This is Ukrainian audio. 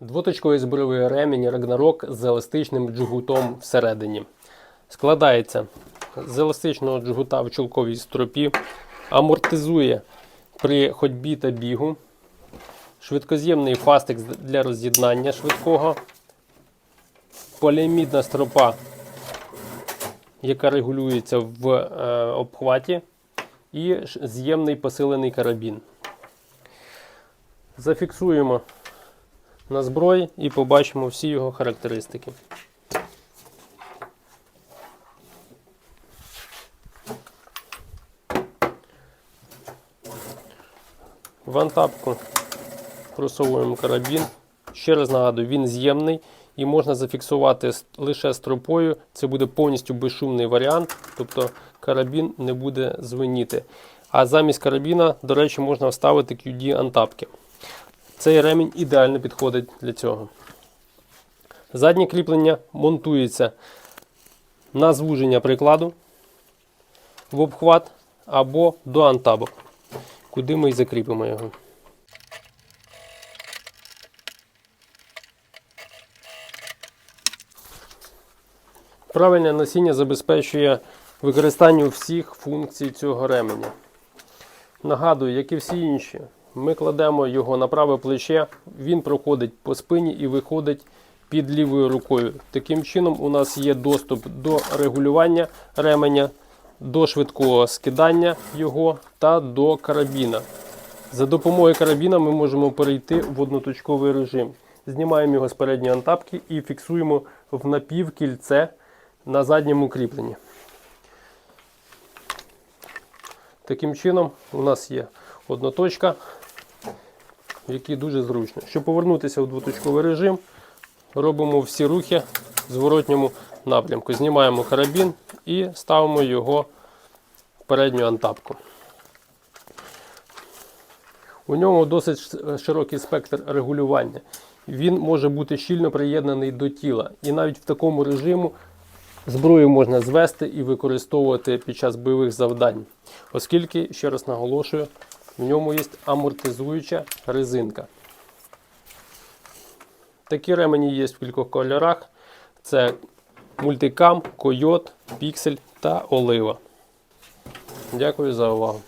Двоточковий збройовий ремінь Рагнарок з еластичним джгутом всередині. Складається з еластичного джгута в чулковій стропі, амортизує при ходьбі та бігу, швидкоз'ємний фастекс для роз'єднання швидкого, поліамідна стропа, яка регулюється в е, обхваті, і з'ємний посилений карабін. Зафіксуємо на зброї і побачимо всі його характеристики. В антапку просовуємо карабін. Ще раз нагадую, він з'ємний і можна зафіксувати лише стропою. Це буде повністю безшумний варіант, тобто карабін не буде звеніти. А замість карабіна, до речі, можна вставити QD антапки. Цей ремінь ідеально підходить для цього. Заднє кріплення монтується на звуження прикладу в обхват або до антабок, куди ми і закріпимо його. Правильне носіння забезпечує використання всіх функцій цього ременя. Нагадую, як і всі інші, ми кладемо його на праве плече, він проходить по спині і виходить під лівою рукою. Таким чином, у нас є доступ до регулювання ременя, до швидкого скидання його та до карабіна. За допомогою карабіна ми можемо перейти в одноточковий режим. Знімаємо його з передньої антапки і фіксуємо в напівкільце на задньому кріпленні. Таким чином, у нас є одна якій дуже зручно. Щоб повернутися в двоточковий режим, робимо всі рухи в зворотньому напрямку. Знімаємо карабін і ставимо його в передню антапку. У ньому досить широкий спектр регулювання. Він може бути щільно приєднаний до тіла. І навіть в такому режиму зброю можна звести і використовувати під час бойових завдань. Оскільки, ще раз наголошую, в ньому є амортизуюча резинка. Такі ремені є в кількох кольорах: це мультикам, койот, піксель та олива. Дякую за увагу.